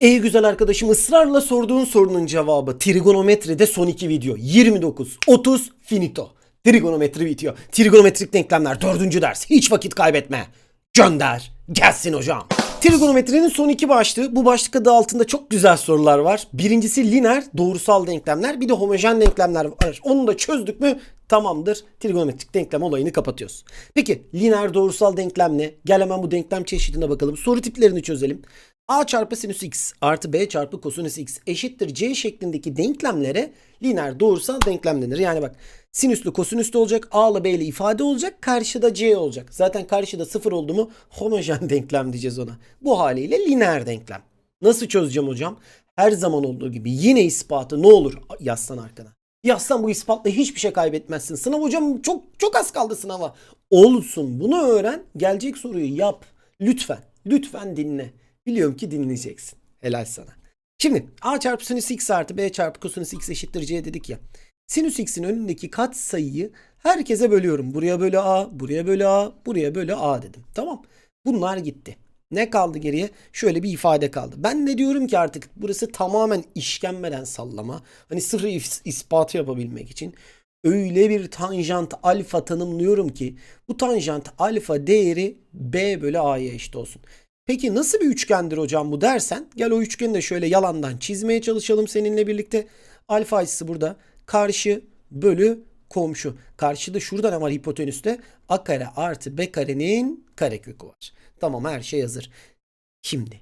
Ey güzel arkadaşım ısrarla sorduğun sorunun cevabı trigonometride son iki video 29 30 finito. Trigonometri bitiyor. Trigonometrik denklemler dördüncü ders. Hiç vakit kaybetme. Gönder. Gelsin hocam. Trigonometrinin son iki başlığı. Bu başlık adı altında çok güzel sorular var. Birincisi lineer doğrusal denklemler. Bir de homojen denklemler var. Onu da çözdük mü tamamdır. Trigonometrik denklem olayını kapatıyoruz. Peki lineer doğrusal denklem ne? Gel hemen bu denklem çeşidine bakalım. Soru tiplerini çözelim. A çarpı sinüs x artı B çarpı kosinüs x eşittir C şeklindeki denklemlere lineer doğrusal denklem denir. Yani bak sinüslü kosinüslü olacak A ile B ile ifade olacak karşıda C olacak. Zaten karşıda sıfır oldu mu homojen denklem diyeceğiz ona. Bu haliyle lineer denklem. Nasıl çözeceğim hocam? Her zaman olduğu gibi yine ispatı ne olur yazsan arkana. Yazsan bu ispatla hiçbir şey kaybetmezsin. Sınav hocam çok çok az kaldı sınava. Olsun bunu öğren gelecek soruyu yap. Lütfen lütfen dinle. Biliyorum ki dinleyeceksin. Helal sana. Şimdi a çarpı sinüs x artı b çarpı kosinüs x eşittir c dedik ya. Sinüs x'in önündeki kat sayıyı herkese bölüyorum. Buraya bölü a, buraya bölü a, buraya bölü a dedim. Tamam. Bunlar gitti. Ne kaldı geriye? Şöyle bir ifade kaldı. Ben de diyorum ki artık burası tamamen işkembeden sallama. Hani is- ispatı yapabilmek için öyle bir tanjant alfa tanımlıyorum ki bu tanjant alfa değeri b bölü a'ya eşit olsun. Peki nasıl bir üçgendir hocam bu dersen gel o üçgeni de şöyle yalandan çizmeye çalışalım seninle birlikte. Alfa açısı burada karşı bölü komşu. Karşıda şurada ne var hipotenüste? A kare artı B karenin karekökü var. Tamam her şey hazır. Şimdi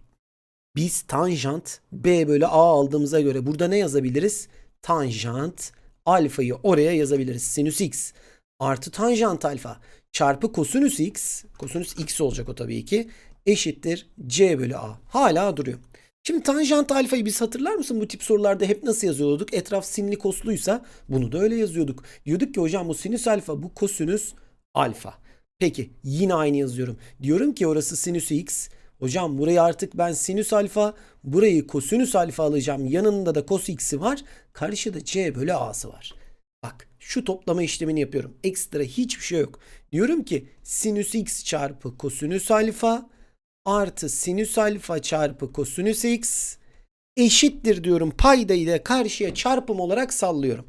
biz tanjant B bölü A aldığımıza göre burada ne yazabiliriz? Tanjant alfayı oraya yazabiliriz. Sinüs x artı tanjant alfa çarpı kosinüs x. Kosinüs x olacak o tabii ki eşittir c bölü a. Hala duruyor. Şimdi tanjant alfayı biz hatırlar mısın bu tip sorularda hep nasıl yazıyorduk? Etraf simli kosluysa bunu da öyle yazıyorduk. Diyorduk ki hocam bu sinüs alfa bu kosinüs alfa. Peki yine aynı yazıyorum. Diyorum ki orası sinüs x. Hocam burayı artık ben sinüs alfa, burayı kosinüs alfa alacağım. Yanında da cos x'i var. Karşıda c bölü a'sı var. Bak şu toplama işlemini yapıyorum. Ekstra hiçbir şey yok. Diyorum ki sinüs x çarpı kosinüs alfa artı sinüs alfa çarpı kosinüs x eşittir diyorum. Paydayı da karşıya çarpım olarak sallıyorum.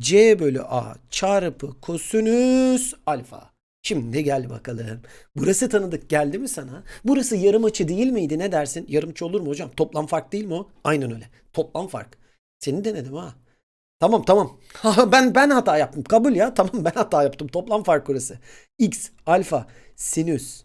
c bölü a çarpı kosinüs alfa. Şimdi gel bakalım. Burası tanıdık geldi mi sana? Burası yarım açı değil miydi? Ne dersin? Yarımçı olur mu hocam? Toplam fark değil mi o? Aynen öyle. Toplam fark. Seni denedim ha. Tamam tamam. ben ben hata yaptım. Kabul ya. Tamam ben hata yaptım. Toplam fark orası. X alfa sinüs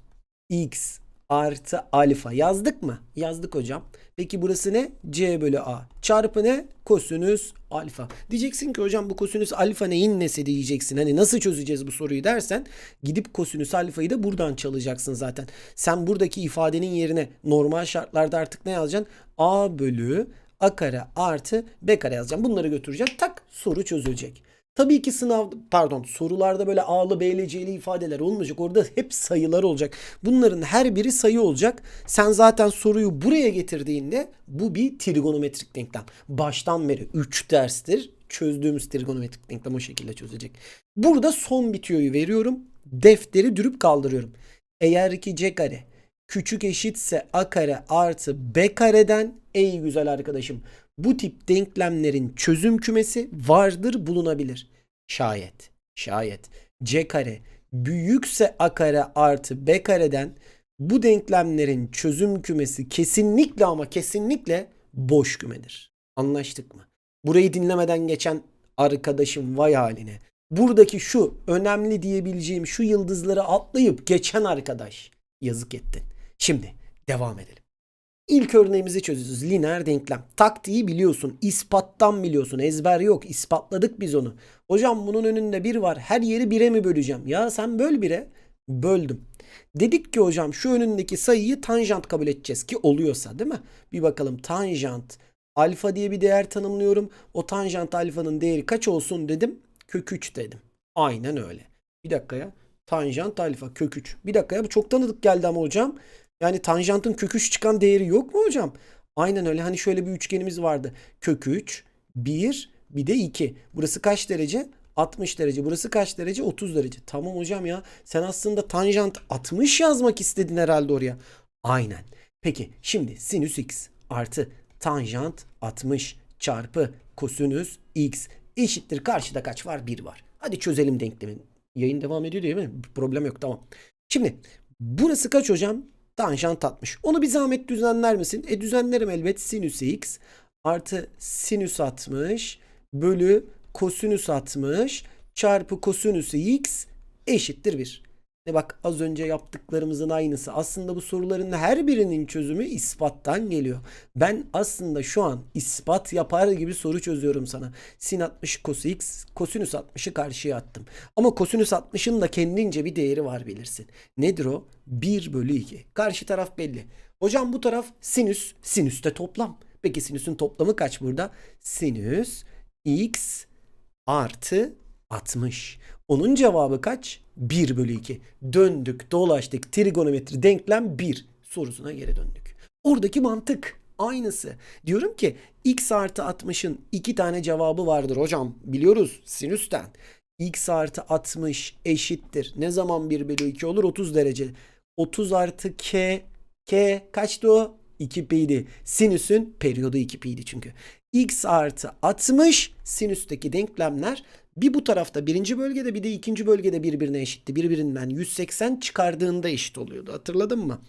x artı alfa yazdık mı? Yazdık hocam. Peki burası ne? C bölü A. Çarpı ne? Kosinüs alfa. Diyeceksin ki hocam bu kosinüs alfa neyin nesi diyeceksin. Hani nasıl çözeceğiz bu soruyu dersen gidip kosinüs alfayı da buradan çalacaksın zaten. Sen buradaki ifadenin yerine normal şartlarda artık ne yazacaksın? A bölü A kare artı B kare yazacağım. Bunları götüreceğim. Tak soru çözülecek. Tabii ki sınav pardon sorularda böyle A'lı B'li C'li ifadeler olmayacak. Orada hep sayılar olacak. Bunların her biri sayı olacak. Sen zaten soruyu buraya getirdiğinde bu bir trigonometrik denklem. Baştan beri 3 derstir çözdüğümüz trigonometrik denklem o şekilde çözecek. Burada son bitiyoyu veriyorum. Defteri dürüp kaldırıyorum. Eğer ki C kare küçük eşitse A kare artı B kareden ey güzel arkadaşım bu tip denklemlerin çözüm kümesi vardır bulunabilir. Şayet, şayet c kare büyükse a kare artı b kareden bu denklemlerin çözüm kümesi kesinlikle ama kesinlikle boş kümedir. Anlaştık mı? Burayı dinlemeden geçen arkadaşım vay haline. Buradaki şu önemli diyebileceğim şu yıldızları atlayıp geçen arkadaş yazık ettin. Şimdi devam edelim. İlk örneğimizi çözüyoruz. Lineer denklem. Taktiği biliyorsun. ispattan biliyorsun. Ezber yok. İspatladık biz onu. Hocam bunun önünde bir var. Her yeri bire mi böleceğim? Ya sen böl bire. Böldüm. Dedik ki hocam şu önündeki sayıyı tanjant kabul edeceğiz ki oluyorsa değil mi? Bir bakalım tanjant alfa diye bir değer tanımlıyorum. O tanjant alfanın değeri kaç olsun dedim. Kök 3 dedim. Aynen öyle. Bir dakika ya. Tanjant alfa kök 3. Bir dakika ya bu çok tanıdık geldi ama hocam. Yani tanjantın kök 3 çıkan değeri yok mu hocam? Aynen öyle. Hani şöyle bir üçgenimiz vardı. Kök 3, 1, bir de 2. Burası kaç derece? 60 derece. Burası kaç derece? 30 derece. Tamam hocam ya. Sen aslında tanjant 60 yazmak istedin herhalde oraya. Aynen. Peki şimdi sinüs x artı tanjant 60 çarpı kosinüs x eşittir karşıda kaç var? 1 var. Hadi çözelim denklemi. Yayın devam ediyor değil mi? Problem yok tamam. Şimdi burası kaç hocam? Tanjant 60. Onu bir zahmet düzenler misin? E düzenlerim elbet sinüs x artı sinüs 60 bölü kosinüs 60 çarpı kosinüs x eşittir 1. Ne bak az önce yaptıklarımızın aynısı. Aslında bu soruların her birinin çözümü ispattan geliyor. Ben aslında şu an ispat yapar gibi soru çözüyorum sana. Sin 60 cos x, kosinüs 60'ı karşıya attım. Ama kosinüs 60'ın da kendince bir değeri var bilirsin. Nedir o? 1 bölü 2. Karşı taraf belli. Hocam bu taraf sinüs, sinüste toplam. Peki sinüsün toplamı kaç burada? Sinüs x artı 60. Onun cevabı kaç? 1 bölü 2. Döndük, dolaştık. Trigonometri denklem 1 sorusuna geri döndük. Oradaki mantık aynısı. Diyorum ki x artı 60'ın iki tane cevabı vardır hocam. Biliyoruz sinüsten. x artı 60 eşittir. Ne zaman 1 bölü 2 olur? 30 derece. 30 artı k. K kaçtı o? 2 pi'ydi. Sinüsün periyodu 2 pi'ydi çünkü. x artı 60 sinüsteki denklemler bir bu tarafta birinci bölgede bir de ikinci bölgede birbirine eşitti. Birbirinden 180 çıkardığında eşit oluyordu. Hatırladın mı?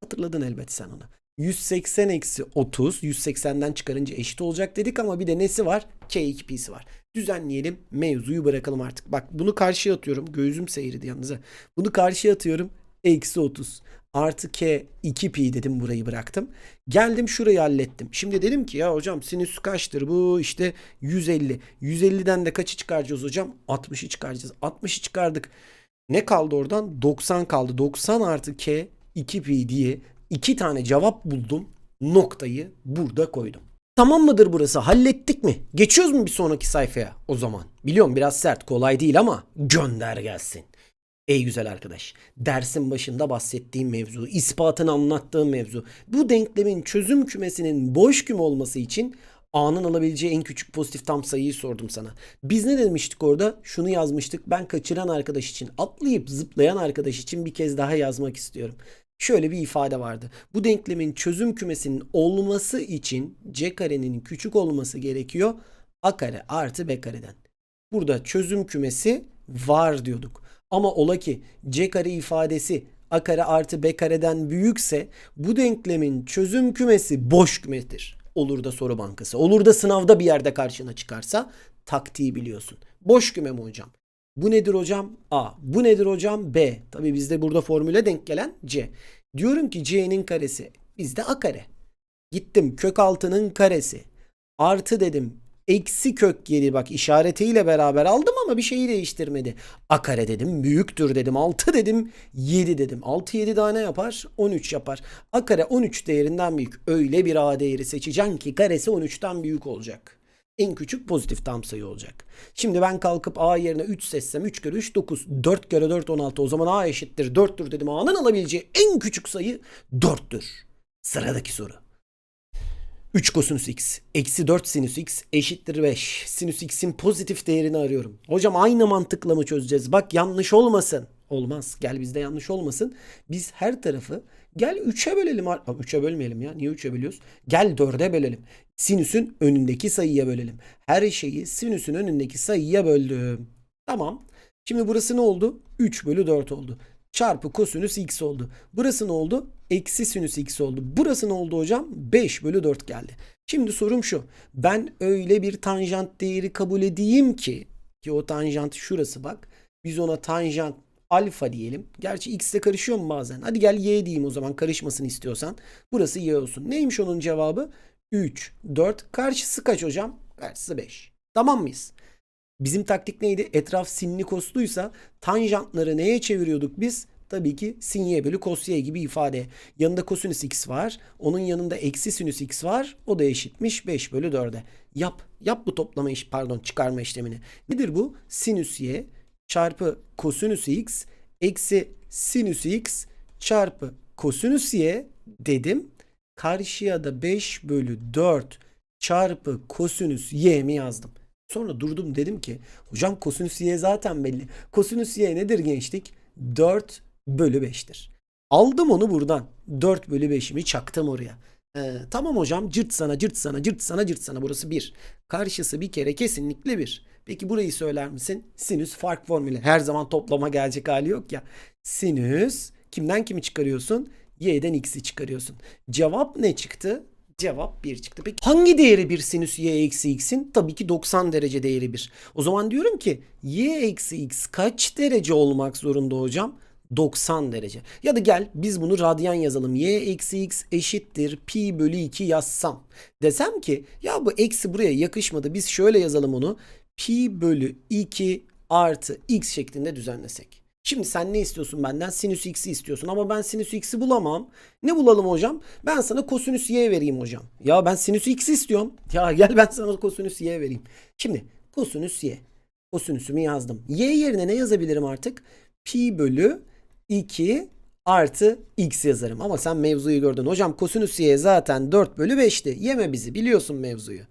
Hatırladın elbet sen onu. 180 eksi 30 180'den çıkarınca eşit olacak dedik ama bir de nesi var? K2 pi'si var. Düzenleyelim mevzuyu bırakalım artık. Bak bunu karşıya atıyorum. Gözüm seyirdi yalnız. Bunu karşıya atıyorum. Eksi 30 artı k 2 pi dedim burayı bıraktım. Geldim şurayı hallettim. Şimdi dedim ki ya hocam sinüs kaçtır bu işte 150. 150'den de kaçı çıkaracağız hocam? 60'ı çıkaracağız. 60'ı çıkardık. Ne kaldı oradan? 90 kaldı. 90 artı k 2 pi diye iki tane cevap buldum. Noktayı burada koydum. Tamam mıdır burası? Hallettik mi? Geçiyoruz mu bir sonraki sayfaya o zaman? Biliyorum biraz sert kolay değil ama gönder gelsin. Ey güzel arkadaş, dersin başında bahsettiğim mevzu, ispatını anlattığım mevzu, bu denklemin çözüm kümesinin boş küme olması için A'nın alabileceği en küçük pozitif tam sayıyı sordum sana. Biz ne demiştik orada? Şunu yazmıştık. Ben kaçıran arkadaş için, atlayıp zıplayan arkadaş için bir kez daha yazmak istiyorum. Şöyle bir ifade vardı. Bu denklemin çözüm kümesinin olması için C karenin küçük olması gerekiyor. A kare artı B kareden. Burada çözüm kümesi var diyorduk. Ama ola ki c kare ifadesi a kare artı b kareden büyükse bu denklemin çözüm kümesi boş kümedir. Olur da soru bankası. Olur da sınavda bir yerde karşına çıkarsa taktiği biliyorsun. Boş küme mi hocam? Bu nedir hocam? A. Bu nedir hocam? B. Tabi bizde burada formüle denk gelen C. Diyorum ki C'nin karesi. Bizde A kare. Gittim kök altının karesi. Artı dedim eksi kök 7 bak işaretiyle beraber aldım ama bir şeyi değiştirmedi. A kare dedim büyüktür dedim 6 dedim 7 dedim. 6 7 daha ne yapar? 13 yapar. A kare 13 değerinden büyük. Öyle bir A değeri seçeceksin ki karesi 13'ten büyük olacak. En küçük pozitif tam sayı olacak. Şimdi ben kalkıp A yerine 3 seçsem 3 kere 3 9 4 kere 4 16 o zaman A eşittir 4'tür dedim. A'nın alabileceği en küçük sayı 4'tür. Sıradaki soru. 3 kosinüs x eksi 4 sinüs x eşittir 5. Sinüs x'in pozitif değerini arıyorum. Hocam aynı mantıkla mı çözeceğiz? Bak yanlış olmasın. Olmaz. Gel bizde yanlış olmasın. Biz her tarafı gel 3'e bölelim. 3'e bölmeyelim ya. Niye 3'e bölüyoruz? Gel 4'e bölelim. Sinüsün önündeki sayıya bölelim. Her şeyi sinüsün önündeki sayıya böldüm. Tamam. Şimdi burası ne oldu? 3 bölü 4 oldu. Çarpı kosinüs x oldu. Burası ne oldu? Eksi sinüs x oldu. Burası ne oldu hocam? 5 bölü 4 geldi. Şimdi sorum şu. Ben öyle bir tanjant değeri kabul edeyim ki ki o tanjant şurası bak. Biz ona tanjant alfa diyelim. Gerçi x ile karışıyor mu bazen? Hadi gel y diyeyim o zaman karışmasın istiyorsan. Burası y olsun. Neymiş onun cevabı? 3, 4. Karşısı kaç hocam? Karşısı 5. Tamam mıyız? Bizim taktik neydi? Etraf sinli kosluysa tanjantları neye çeviriyorduk biz? Tabii ki sin y bölü cos gibi ifade. Yanında kosinüs x var. Onun yanında eksi sinüs x var. O da eşitmiş 5 bölü 4'e. Yap. Yap bu toplama iş pardon çıkarma işlemini. Nedir bu? Sinüs y çarpı kosinüs x eksi sinüs x çarpı kosinüs y dedim. Karşıya da 5 bölü 4 çarpı kosinüs y mi yazdım. Sonra durdum dedim ki hocam kosinüs y zaten belli. Kosinüs y nedir gençlik? 4 bölü 5'tir. Aldım onu buradan. 4 bölü 5'imi çaktım oraya. Ee, tamam hocam cırt sana cırt sana cırt sana cırt sana burası 1. Karşısı bir kere kesinlikle 1. Peki burayı söyler misin? Sinüs fark formülü. Her zaman toplama gelecek hali yok ya. Sinüs kimden kimi çıkarıyorsun? Y'den x'i çıkarıyorsun. Cevap ne çıktı? Cevap 1 çıktı. Peki hangi değeri bir sinüs y eksi x'in? Tabii ki 90 derece değeri 1. O zaman diyorum ki y eksi x kaç derece olmak zorunda hocam? 90 derece. Ya da gel biz bunu radyan yazalım. y eksi x eşittir pi bölü 2 yazsam. Desem ki ya bu eksi buraya yakışmadı. Biz şöyle yazalım onu. Pi bölü 2 artı x şeklinde düzenlesek. Şimdi sen ne istiyorsun benden? Sinüs x'i istiyorsun ama ben sinüs x'i bulamam. Ne bulalım hocam? Ben sana kosinüs y vereyim hocam. Ya ben sinüs x istiyorum. Ya gel ben sana kosinüs y vereyim. Şimdi kosinüs y. Kosinüsümü yazdım. Y yerine ne yazabilirim artık? Pi bölü 2 artı x yazarım. Ama sen mevzuyu gördün. Hocam kosinüs y zaten 4 bölü 5'ti. Yeme bizi biliyorsun mevzuyu.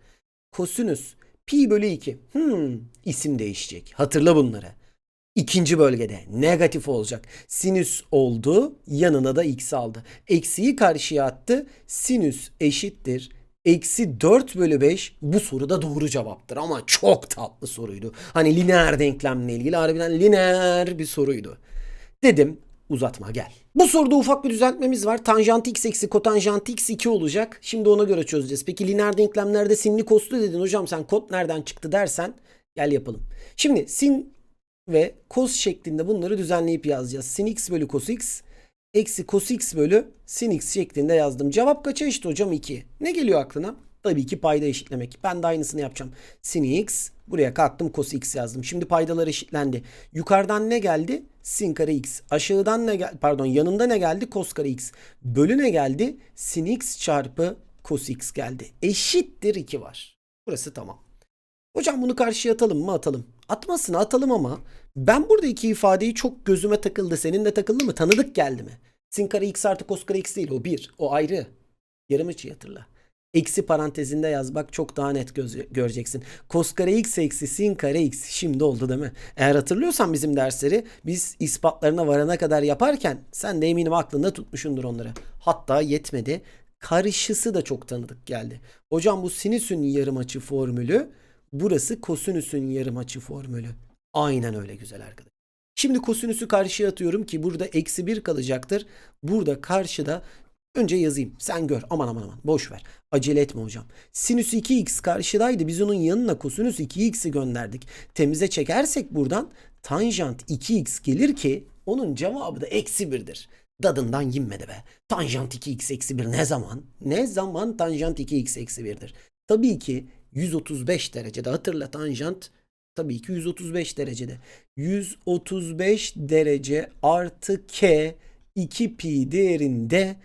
Kosinüs pi bölü 2. Hmm, isim değişecek. Hatırla bunları. İkinci bölgede negatif olacak. Sinüs oldu yanına da x aldı. Eksiyi karşıya attı. Sinüs eşittir. Eksi 4 bölü 5 bu soruda doğru cevaptır ama çok tatlı soruydu. Hani lineer denklemle ilgili harbiden lineer bir soruydu. Dedim uzatma gel. Bu soruda ufak bir düzeltmemiz var. Tanjant x eksi kotanjant x 2 olacak. Şimdi ona göre çözeceğiz. Peki lineer denklemlerde sinli koslu dedin. Hocam sen kot nereden çıktı dersen gel yapalım. Şimdi sin ve cos şeklinde bunları düzenleyip yazacağız. Sin x bölü cos x eksi cos x bölü sin x şeklinde yazdım. Cevap kaça eşit hocam? 2. Ne geliyor aklına? Tabii ki payda eşitlemek. Ben de aynısını yapacağım. Sin x buraya kalktım cos x yazdım. Şimdi paydalar eşitlendi. Yukarıdan ne geldi? Sin kare x. Aşağıdan ne geldi? Pardon yanında ne geldi? Cos kare x. Bölü ne geldi? Sin x çarpı cos x geldi. Eşittir 2 var. Burası tamam. Hocam bunu karşıya atalım mı? Atalım. Atmasını atalım ama ben burada iki ifadeyi çok gözüme takıldı. Senin de takıldı mı? Tanıdık geldi mi? Sin kare x artı cos kare x değil o bir. O ayrı. Yarım açıyı hatırla. Eksi parantezinde yaz bak çok daha net göz- göreceksin. Cos kare x eksi sin kare x şimdi oldu değil mi? Eğer hatırlıyorsan bizim dersleri biz ispatlarına varana kadar yaparken sen de eminim aklında tutmuşundur onları. Hatta yetmedi. Karşısı da çok tanıdık geldi. Hocam bu sinüsün yarım açı formülü burası kosinüsün yarım açı formülü. Aynen öyle güzel arkadaş. Şimdi kosinüsü karşıya atıyorum ki burada eksi 1 kalacaktır. Burada karşıda önce yazayım. Sen gör. Aman aman aman. Boş ver. Acele etme hocam. Sinüs 2x karşıdaydı. Biz onun yanına kosinüs 2x'i gönderdik. Temize çekersek buradan tanjant 2x gelir ki onun cevabı da eksi 1'dir. Dadından yinmedi be. Tanjant 2x eksi 1 ne zaman? Ne zaman tanjant 2x eksi 1'dir? Tabii ki 135 derecede. Hatırla tanjant tabii ki 135 derecede. 135 derece artı k 2 pi değerinde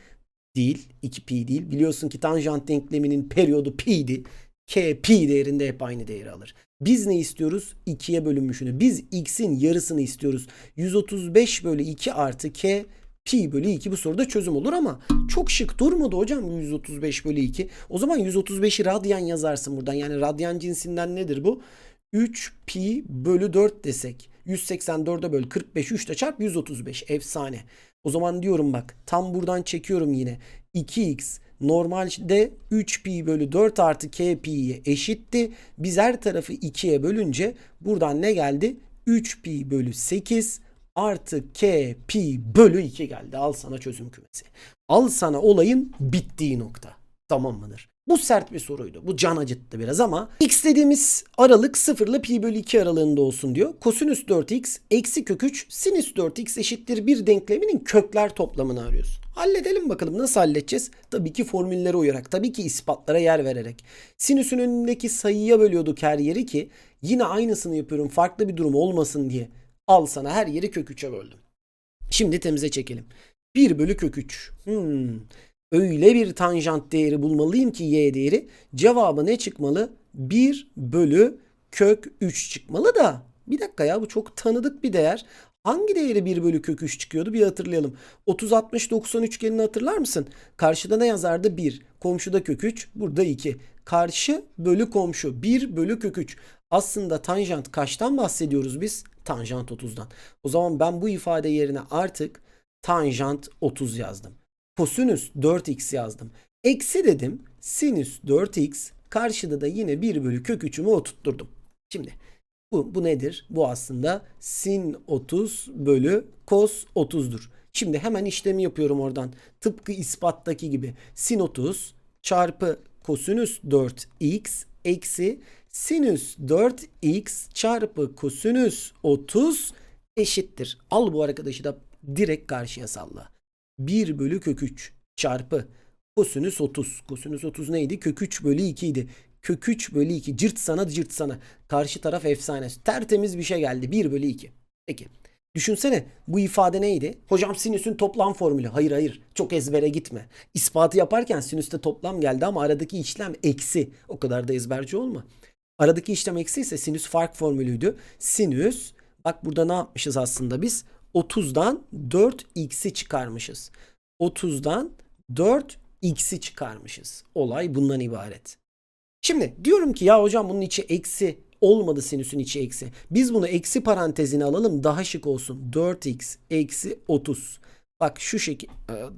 değil. 2 pi değil. Biliyorsun ki tanjant denkleminin periyodu pi'di. K pi değerinde hep aynı değeri alır. Biz ne istiyoruz? 2'ye bölünmüşünü. Biz x'in yarısını istiyoruz. 135 bölü 2 artı k pi bölü 2 bu soruda çözüm olur ama çok şık durmadı hocam 135 bölü 2. O zaman 135'i radyan yazarsın buradan. Yani radyan cinsinden nedir bu? 3 pi bölü 4 desek 184'e böl 45 3 de çarp 135 efsane. O zaman diyorum bak tam buradan çekiyorum yine 2x normalde 3 pi bölü 4 artı k pi'ye eşitti. Biz her tarafı 2'ye bölünce buradan ne geldi? 3 pi bölü 8 artı k pi bölü 2 geldi. Al sana çözüm kümesi. Al sana olayın bittiği nokta. Tamam mıdır? Bu sert bir soruydu. Bu can acıttı biraz ama x dediğimiz aralık 0 ile pi bölü 2 aralığında olsun diyor. Kosinüs 4x eksi kök 3 sinüs 4x eşittir bir denkleminin kökler toplamını arıyorsun. Halledelim bakalım nasıl halledeceğiz? Tabii ki formüllere uyarak, tabii ki ispatlara yer vererek. Sinüsün önündeki sayıya bölüyorduk her yeri ki yine aynısını yapıyorum farklı bir durum olmasın diye. Al sana her yeri kök 3'e böldüm. Şimdi temize çekelim. 1 bölü kök 3. Hmm. Öyle bir tanjant değeri bulmalıyım ki y değeri. Cevabı ne çıkmalı? 1 bölü kök 3 çıkmalı da. Bir dakika ya bu çok tanıdık bir değer. Hangi değeri 1 bölü kök 3 çıkıyordu bir hatırlayalım. 30 60 90 üçgenini hatırlar mısın? Karşıda ne yazardı? 1. Komşuda kök 3. Burada 2. Karşı bölü komşu. 1 bölü kök 3. Aslında tanjant kaçtan bahsediyoruz biz? Tanjant 30'dan. O zaman ben bu ifade yerine artık tanjant 30 yazdım. Kosinüs 4x yazdım. Eksi dedim sinüs 4x karşıda da yine 1 bölü kök 3'ümü oturtturdum. Şimdi bu, bu nedir? Bu aslında sin 30 bölü cos 30'dur. Şimdi hemen işlemi yapıyorum oradan. Tıpkı ispattaki gibi. Sin 30 çarpı kosinüs 4x eksi sinüs 4x çarpı kosinüs 30 eşittir. Al bu arkadaşı da direkt karşıya salla. 1 bölü kök 3 çarpı kosinüs 30. Kosinüs 30 neydi? Kök 3 bölü 2 idi. Kök 3 bölü 2 cırt sana cırt sana. Karşı taraf efsane. Tertemiz bir şey geldi. 1 bölü 2. Peki. Düşünsene bu ifade neydi? Hocam sinüsün toplam formülü. Hayır hayır çok ezbere gitme. İspatı yaparken sinüste toplam geldi ama aradaki işlem eksi. O kadar da ezberci olma. Aradaki işlem eksi ise sinüs fark formülüydü. Sinüs bak burada ne yapmışız aslında biz? 30'dan 4x'i çıkarmışız. 30'dan 4x'i çıkarmışız. Olay bundan ibaret. Şimdi diyorum ki ya hocam bunun içi eksi olmadı sinüsün içi eksi. Biz bunu eksi parantezine alalım daha şık olsun. 4x eksi 30. Bak şu şekil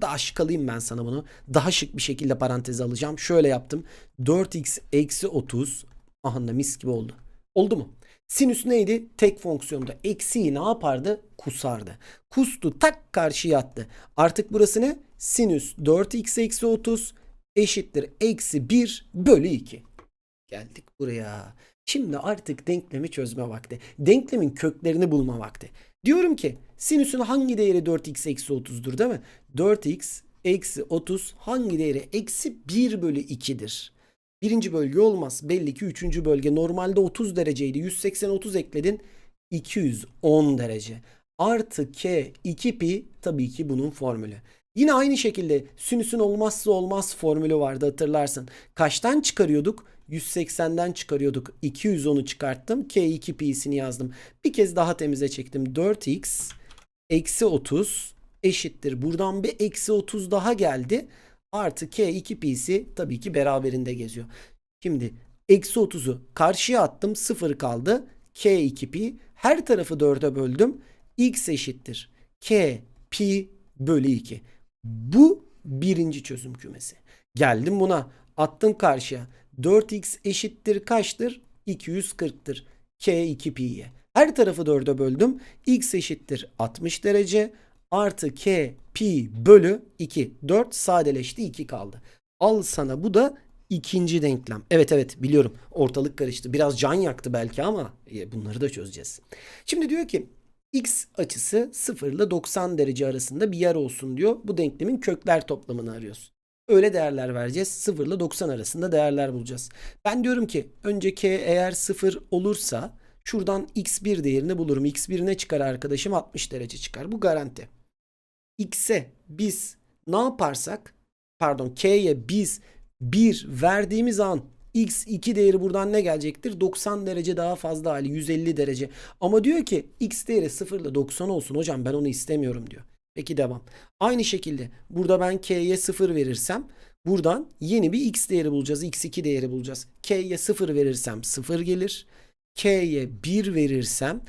daha şık alayım ben sana bunu. Daha şık bir şekilde paranteze alacağım. Şöyle yaptım. 4x eksi 30. Aha mis gibi oldu. Oldu mu? Sinüs neydi? Tek fonksiyonda. Eksiyi ne yapardı? Kusardı. Kustu tak karşıya attı. Artık burası ne? Sinüs 4x eksi 30 eşittir eksi 1 bölü 2. Geldik buraya. Şimdi artık denklemi çözme vakti. Denklemin köklerini bulma vakti. Diyorum ki sinüsün hangi değeri 4x eksi 30'dur değil mi? 4x eksi 30 hangi değeri? Eksi 1 bölü 2'dir. Birinci bölge olmaz. Belli ki üçüncü bölge. Normalde 30 dereceydi. 180 30 ekledin. 210 derece. Artı k 2 pi tabii ki bunun formülü. Yine aynı şekilde sinüsün olmazsa olmaz formülü vardı hatırlarsın. Kaçtan çıkarıyorduk? 180'den çıkarıyorduk. 210'u çıkarttım. K2 pi'sini yazdım. Bir kez daha temize çektim. 4x eksi 30 eşittir. Buradan bir eksi 30 daha geldi. Artı K2 pi'si tabii ki beraberinde geziyor. Şimdi eksi 30'u karşıya attım. 0 kaldı. K2 pi. Her tarafı 4'e böldüm. X eşittir. K pi bölü 2. Bu birinci çözüm kümesi. Geldim buna. Attım karşıya. 4x eşittir kaçtır? 240'tır. K2 pi'ye. Her tarafı 4'e böldüm. X eşittir 60 derece. Artı K pi bölü 2. 4 sadeleşti 2 kaldı. Al sana bu da ikinci denklem. Evet evet biliyorum ortalık karıştı. Biraz can yaktı belki ama e, bunları da çözeceğiz. Şimdi diyor ki x açısı 0 ile 90 derece arasında bir yer olsun diyor. Bu denklemin kökler toplamını arıyoruz. Öyle değerler vereceğiz. 0 ile 90 arasında değerler bulacağız. Ben diyorum ki önce k eğer 0 olursa şuradan x1 değerini bulurum. x1 ne çıkar arkadaşım? 60 derece çıkar. Bu garanti. X'e biz ne yaparsak pardon k'ye biz 1 verdiğimiz an x2 değeri buradan ne gelecektir? 90 derece daha fazla hali 150 derece. Ama diyor ki x değeri 0 ile 90 olsun hocam ben onu istemiyorum diyor. Peki devam. Aynı şekilde burada ben k'ye 0 verirsem buradan yeni bir x değeri bulacağız. x2 değeri bulacağız. k'ye 0 verirsem 0 gelir. k'ye 1 verirsem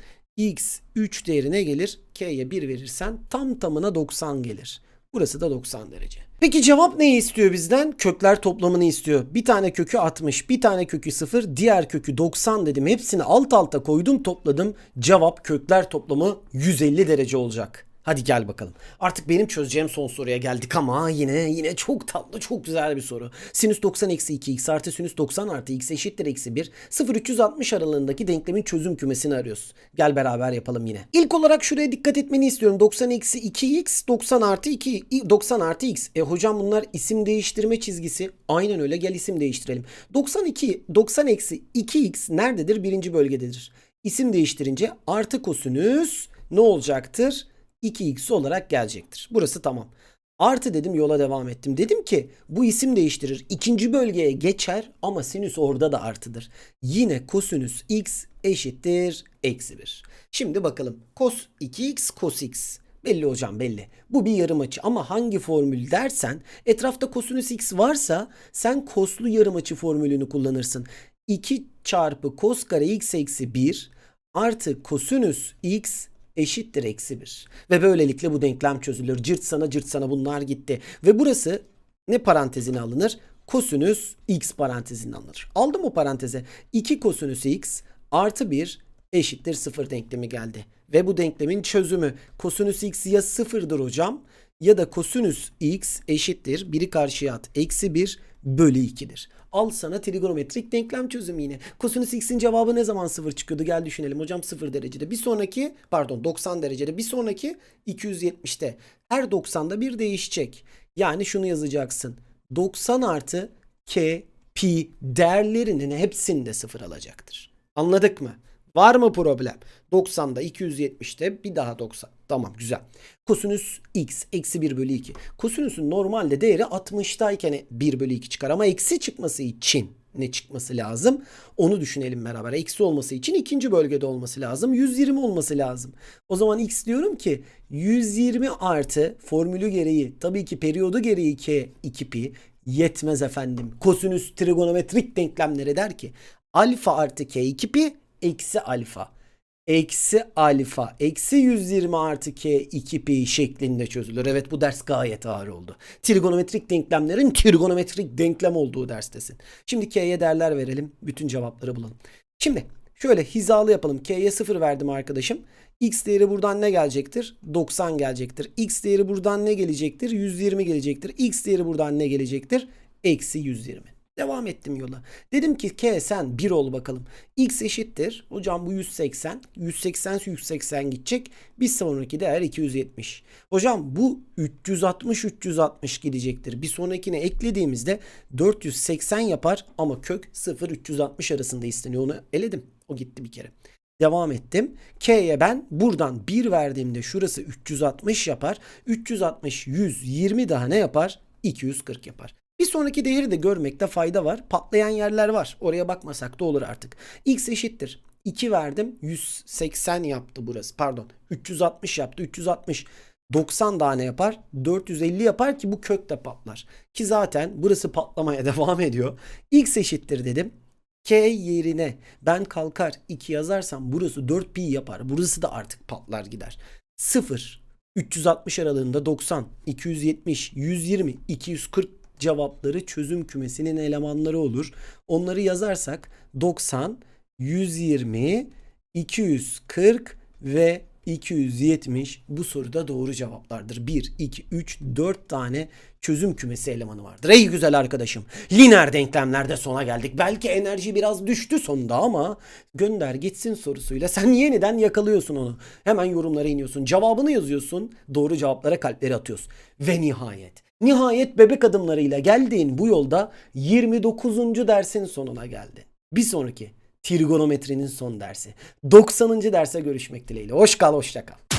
x 3 değerine gelir. K'ye 1 verirsen tam tamına 90 gelir. Burası da 90 derece. Peki cevap neyi istiyor bizden? Kökler toplamını istiyor. Bir tane kökü 60, bir tane kökü 0, diğer kökü 90 dedim. Hepsini alt alta koydum topladım. Cevap kökler toplamı 150 derece olacak. Hadi gel bakalım. Artık benim çözeceğim son soruya geldik ama yine yine çok tatlı çok güzel bir soru. Sinüs 90 eksi 2 x artı sinüs 90 artı x eşittir eksi 1. 0 360 aralığındaki denklemin çözüm kümesini arıyoruz. Gel beraber yapalım yine. İlk olarak şuraya dikkat etmeni istiyorum. 90 eksi 2x 90 artı 2 90 artı x. E hocam bunlar isim değiştirme çizgisi. Aynen öyle gel isim değiştirelim. 92 90 eksi 2x nerededir? Birinci bölgededir. İsim değiştirince artı kosinüs ne olacaktır? 2x olarak gelecektir. Burası tamam. Artı dedim yola devam ettim. Dedim ki bu isim değiştirir. İkinci bölgeye geçer ama sinüs orada da artıdır. Yine kosinüs x eşittir eksi 1. Şimdi bakalım. Kos 2x cos x. Belli hocam belli. Bu bir yarım açı ama hangi formül dersen etrafta kosinüs x varsa sen koslu yarım açı formülünü kullanırsın. 2 çarpı kos kare x eksi 1 artı kosinüs x eşittir eksi 1. Ve böylelikle bu denklem çözülür. Cırt sana cırt sana bunlar gitti. Ve burası ne parantezine alınır? Kosinüs x parantezine alınır. Aldım o paranteze. 2 kosinüs x artı 1 eşittir 0 denklemi geldi. Ve bu denklemin çözümü kosinüs x ya 0'dır hocam ya da kosinüs x eşittir 1'i karşıya at. Eksi 1 bölü 2'dir. Al sana trigonometrik denklem çözümü yine. Kosinüs x'in cevabı ne zaman 0 çıkıyordu? Gel düşünelim hocam 0 derecede. Bir sonraki pardon 90 derecede. Bir sonraki 270'te. Her 90'da bir değişecek. Yani şunu yazacaksın. 90 artı k pi değerlerinin hepsini de 0 alacaktır. Anladık mı? Var mı problem? 90'da 270'te bir daha 90. Tamam güzel. Kosinüs x eksi 1 bölü 2. Kosinüsün normalde değeri 60'tayken 1 bölü 2 çıkar ama eksi çıkması için ne çıkması lazım? Onu düşünelim beraber. Eksi olması için ikinci bölgede olması lazım. 120 olması lazım. O zaman x diyorum ki 120 artı formülü gereği tabii ki periyodu gereği k 2 pi yetmez efendim. Kosinüs trigonometrik denklemleri der ki alfa artı k 2 pi eksi alfa eksi alfa eksi 120 artı k 2 pi şeklinde çözülür. Evet bu ders gayet ağır oldu. Trigonometrik denklemlerin trigonometrik denklem olduğu derstesin. Şimdi k'ye değerler verelim. Bütün cevapları bulalım. Şimdi şöyle hizalı yapalım. K'ye 0 verdim arkadaşım. X değeri buradan ne gelecektir? 90 gelecektir. X değeri buradan ne gelecektir? 120 gelecektir. X değeri buradan ne gelecektir? Eksi 120. Devam ettim yola. Dedim ki K sen 1 ol bakalım. X eşittir. Hocam bu 180. 180 180 gidecek. Bir sonraki değer 270. Hocam bu 360 360 gidecektir. Bir sonrakine eklediğimizde 480 yapar ama kök 0 360 arasında isteniyor. Onu eledim. O gitti bir kere. Devam ettim. K'ye ben buradan 1 verdiğimde şurası 360 yapar. 360 120 daha ne yapar? 240 yapar. Bir sonraki değeri de görmekte fayda var. Patlayan yerler var. Oraya bakmasak da olur artık. X eşittir. 2 verdim. 180 yaptı burası. Pardon. 360 yaptı. 360 90 daha ne yapar? 450 yapar ki bu kök de patlar. Ki zaten burası patlamaya devam ediyor. X eşittir dedim. K yerine ben kalkar 2 yazarsam burası 4 pi yapar. Burası da artık patlar gider. 0 360 aralığında 90, 270, 120, 240 cevapları çözüm kümesinin elemanları olur. Onları yazarsak 90, 120, 240 ve 270 bu soruda doğru cevaplardır. 1, 2, 3, 4 tane çözüm kümesi elemanı vardır. Ey güzel arkadaşım. Lineer denklemlerde sona geldik. Belki enerji biraz düştü sonunda ama gönder gitsin sorusuyla sen yeniden yakalıyorsun onu. Hemen yorumlara iniyorsun. Cevabını yazıyorsun. Doğru cevaplara kalpleri atıyorsun. Ve nihayet Nihayet bebek adımlarıyla geldiğin bu yolda 29. dersin sonuna geldin. Bir sonraki trigonometrinin son dersi. 90. derse görüşmek dileğiyle. Hoş kal, hoşça kal.